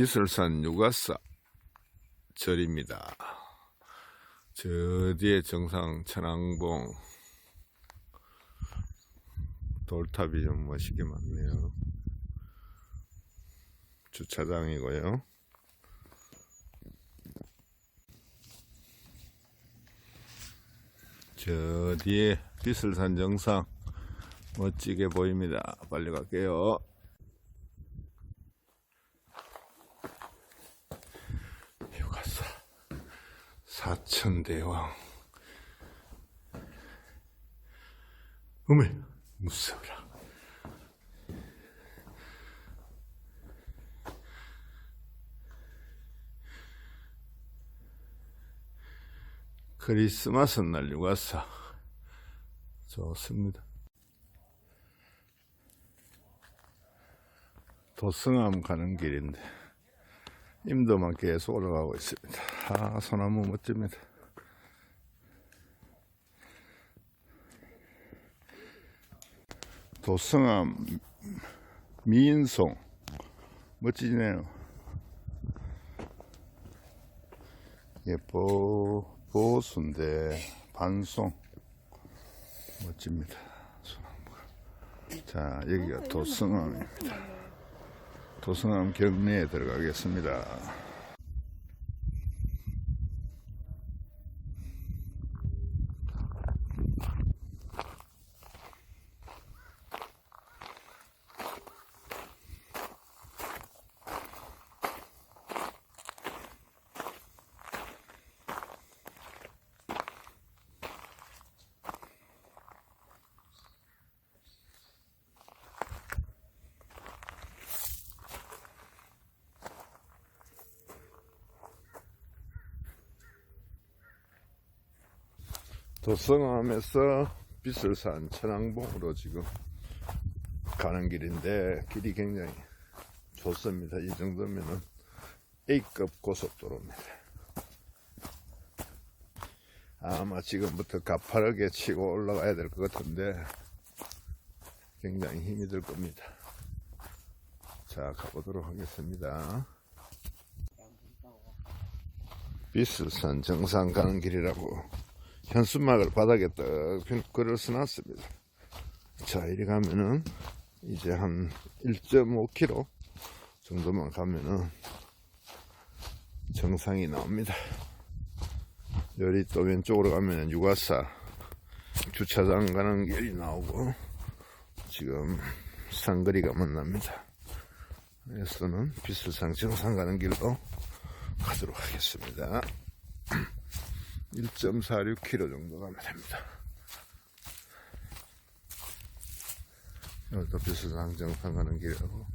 비설산 유가사 절입니다. 저 뒤에 정상 천왕봉 돌탑이 좀 멋있게 많네요. 주차장이고요. 저 뒤에 비설산 정상 멋지게 보입니다. 빨리 갈게요. 휴가사 사천대왕. 어메 무서워라. 크리스마스 날 휴가사. 좋습니다. 도승암 가는 길인데 임도만 계속 올라가고 있습니다. 아, 소나무 멋집니다. 도성암 미인송 멋지네요. 예뻐 보수인데 반송 멋집니다. 소나무가. 자 여기가 도성암입니다. 도성암 경내에 들어가겠습니다. 도성암에서 비설산 천왕봉으로 지금 가는 길인데 길이 굉장히 좋습니다. 이 정도면은 A급 고속도로입니다. 아마 지금부터 가파르게 치고 올라가야 될 것 같은데 굉장히 힘이 들 겁니다. 자, 가보도록 하겠습니다. 비설산 정상 가는 길이라고 현수막을 바닥에 떡 글을 써놨습니다. 자, 이리 가면은 이제 한 1.5km 정도만 가면은 정상이 나옵니다. 여기 또 왼쪽으로 가면은 유가사 주차장 가는 길이 나오고 지금 상거리가 만납니다. 에서는 비설상 정상 가는 길로 가도록 하겠습니다. 1.46km 정도 가면 됩니다. 여기도 비스상 정상 가는 길이라고.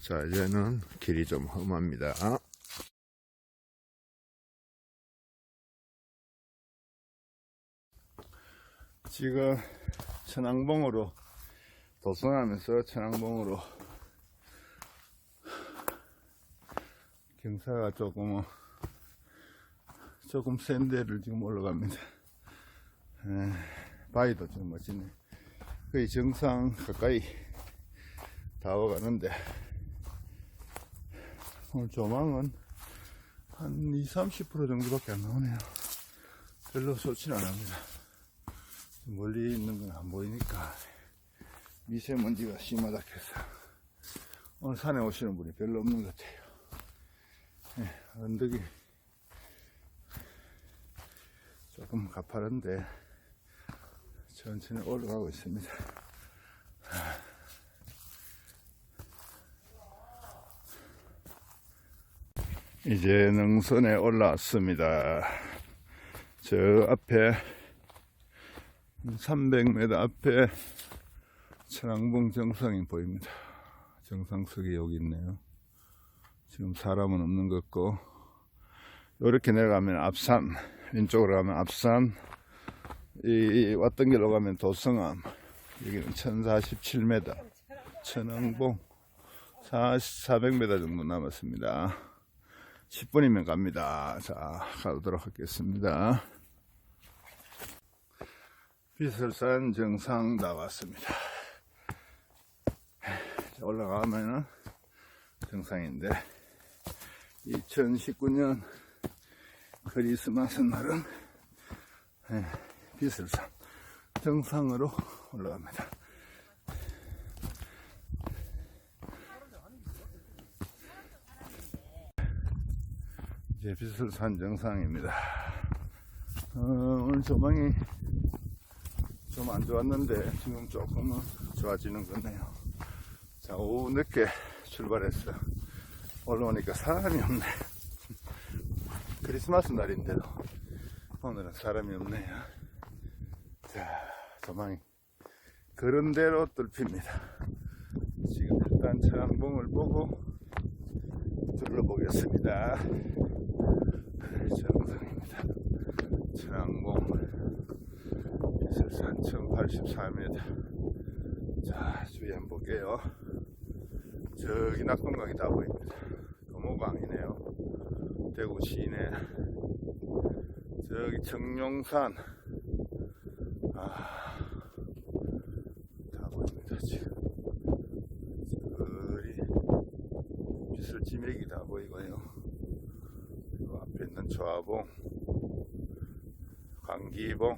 자, 이제는 길이 좀 험합니다. 지금 천왕봉으로 도선하면서 천왕봉으로 경사가 조금 조금 센 데를 지금 올라갑니다. 에, 바위도 좀 멋지네. 거의 정상 가까이 다 와가는데 오늘 조망은 한 20, 30% 정도밖에 안 나오네요. 별로 좋지는 않습니다. 멀리 있는 건 안 보이니까 미세먼지가 심하다 해서 오늘 산에 오시는 분이 별로 없는 것 같아요. 예, 언덕이 조금 가파른데 천천히 올라가고 있습니다. 이제 능선에 올라왔습니다. 저 앞에 300m 앞에 천왕봉 정상이 보입니다. 정상석이 여기 있네요. 지금 사람은 없는 것 같고 이렇게 내려가면 앞산 왼쪽으로 가면 앞산 이 왔던 길로 가면 도성암. 여기는 1047m 천왕봉. 400m 정도 남았습니다. 10분이면 갑니다. 자 가도록 하겠습니다. 비설산 정상 나왔습니다. 자 올라가면은 정상인데 2019년 크리스마스 날은 예, 비슬산 정상으로 올라갑니다. 이제 비슬산 정상입니다. 어, 오늘 조망이 좀 안 좋았는데 지금 조금은 좋아지는 것 같네요. 자, 오후 늦게 출발했어요. 올라오니까 사람이 없네. 크리스마스 날인데도 오늘은 사람이 없네요. 자, 조망이 그런 대로 뚫힙니다. 지금 일단 차량봉을 보고 둘러보겠습니다. 정상입니다. 차량봉 이슬산 1084m. 자, 주위 한번 볼게요. 저기 낙동강이 다 보입니다. 도모강이네요. 대구 시내. 저기 청룡산. 아, 다 보입니다, 지금. 저리 비슬지맥이 다 보이고요. 그 앞에 있는 조화봉, 강기봉,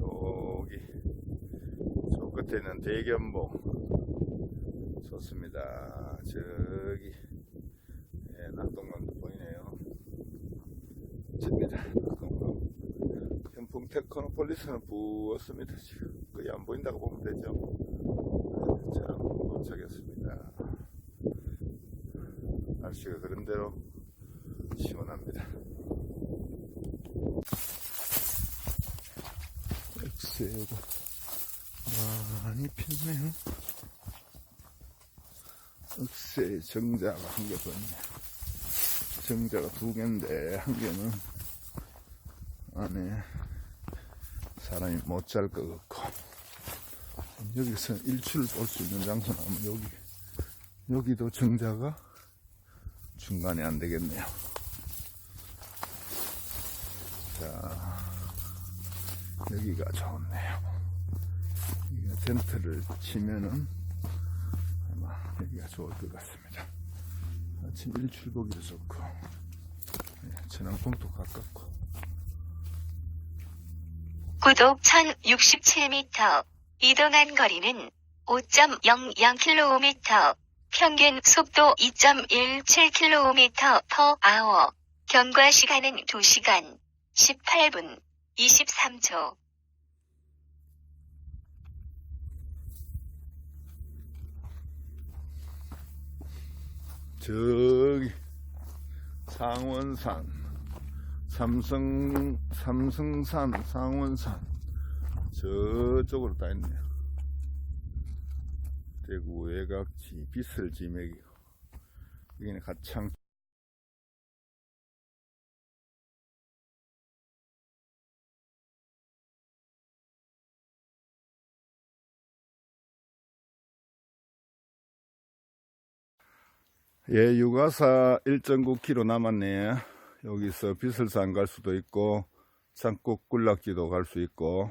여기, 저 끝에 있는 대견봉. 좋습니다. 저기, 예, 낙동강도 보이네요. 낙동강. 현풍 테크노폴리스는 부었습니다. 지금 거의 안 보인다고 보면 되죠. 자, 도착했습니다. 날씨가 그런 대로 시원합니다. 엑스가 많이 폈네요. 억새 정자가 한개더 있네. 정자가 두 개인데, 한 개는 안에 사람이 못 잘 것 같고, 여기서 일출을 볼 수 있는 장소는 아마 여기, 여기도 정자가 중간에 안 되겠네요. 자, 여기가 좋네요. 여기가 텐트를 치면은 아마 여기가 좋을 것 같습니다. 아침 일출 보기도 좋고, 예, 천왕봉도 가깝고, 구독 1067m. 이동한 거리는 5.00km. 평균 속도 2.17km per hour. 경과 시간은 2시간 18분 23초. 저기 상원산 삼성 삼성산 상원산 저쪽으로 다 있네요. 대구 외곽지 비슬지맥이고 여기는 가창 예, 육아사 1.9km 남았네요. 여기서 비슬산 갈 수도 있고, 산꽃 굴락지도 갈 수 있고,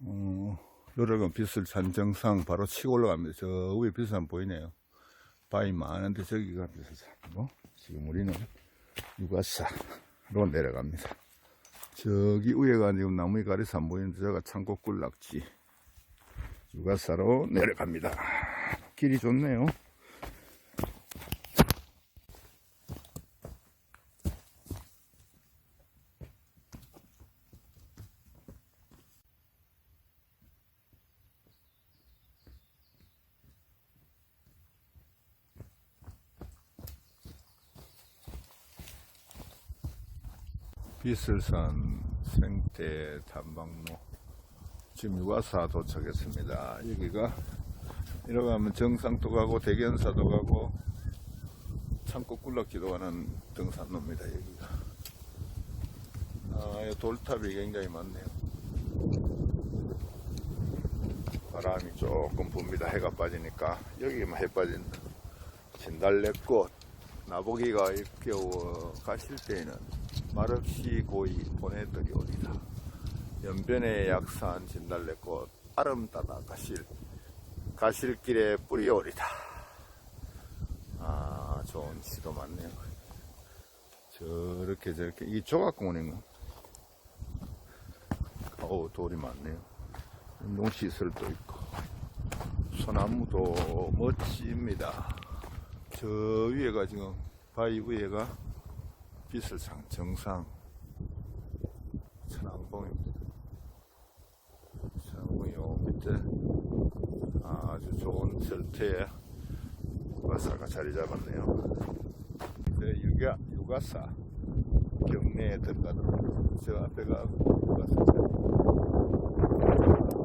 어, 여러분 비슬산 정상 바로 치고 올라갑니다. 저 위에 비슬산 보이네요. 바위 많은데 저기가 비슬산이고, 지금 우리는 육아사로 내려갑니다. 저기 위에가 지금 나무에 가리서 안 보이는데 저가 창고 굴락지. 육아사로 내려갑니다. 길이 좋네요. 비슬산 생태 탐방로 지금 유가사 도착했습니다. 여기가 이러가면 정상도 가고 대견사도 가고 창고 굴락지도 가는 등산로입니다. 여기가 아, 이 돌탑이 굉장히 많네요. 바람이 조금 붑니다. 해가 빠지니까 여기만 해 빠진다. 진달래꽃 나보기가 일겨워 가실 때에는 말없이 고이 보내드리오리다. 연변의 약산 진달래꽃 아름다다 가실 가실길에 뿌리 오리다. 아, 좋은 시도 많네요. 저렇게 저렇게, 이게 조각공원인가? 어우, 돌이 많네요. 운동시설도 있고, 소나무도 멋집니다. 저 위에가 지금, 바위 위에가 비설상 정상 천왕봉입니다. 천왕봉이 요 밑에 아주 좋은 절태에 와사가 자리 잡았네요. 이제 육아, 육아사 경내에 들어가도록 저 앞에가 자리.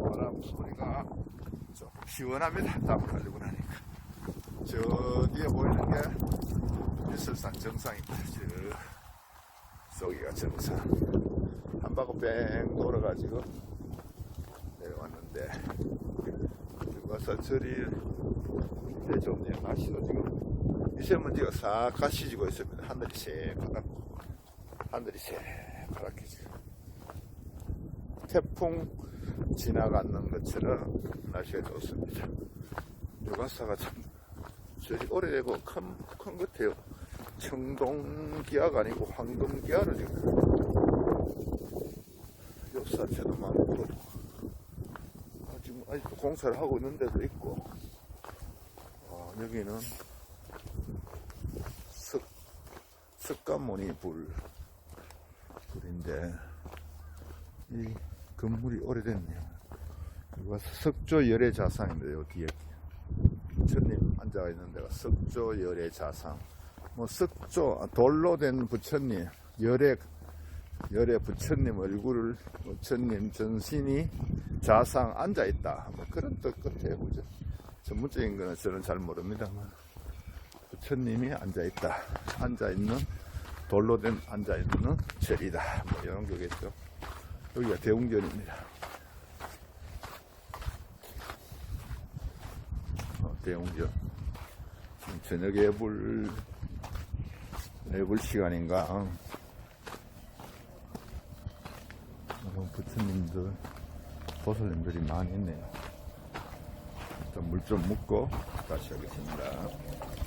바람 소리가 좀 시원합니다. 땀 흘리고 나니까. 저 뒤에 보이는 게 미술산 정상입니다. 저 저기가 정상. 한 바퀴 뺑 돌아가지고 내려왔는데 와서 저리 이제 좀 이제 날씨도 지금 미세먼지가 싹 가시지고 있습니다. 하늘이 새파랗고 하늘이 새파랗게 지금 태풍 지나가는 것처럼 날씨가 좋습니다. 요가사가 참 저리 오래되고 큰, 큰 것 같아요. 청동기아가 아니고 황금기아로 지금 역사체도 많고 아, 지금 아직도 공사를 하고 있는 데도 있고. 아, 여기는 석, 석가모니 불 불인데 이 건물이 오래됐네요. 이거 석조 열애 자상인데 요 뒤에. 부처님 앉아 있는 데가 석조 열애 자상 뭐 석조 아, 돌로 된 부처님 열애 열애 부처님 얼굴을 부처님 전신이 자상 앉아 있다. 뭐 그런 뜻 같아요. 그죠? 전문적인 거는 저는 잘 모릅니다만 부처님이 앉아 있다. 앉아 있는 돌로 된 앉아 있는 절이다. 뭐 이런 거겠죠. 여기가 대웅전입니다. 어, 대웅전. 지금 저녁 예불 예불 시간인가? 이런 부처님들, 보살님들이 많이 있네요. 일단 물 좀 묻고 다시 하겠습니다.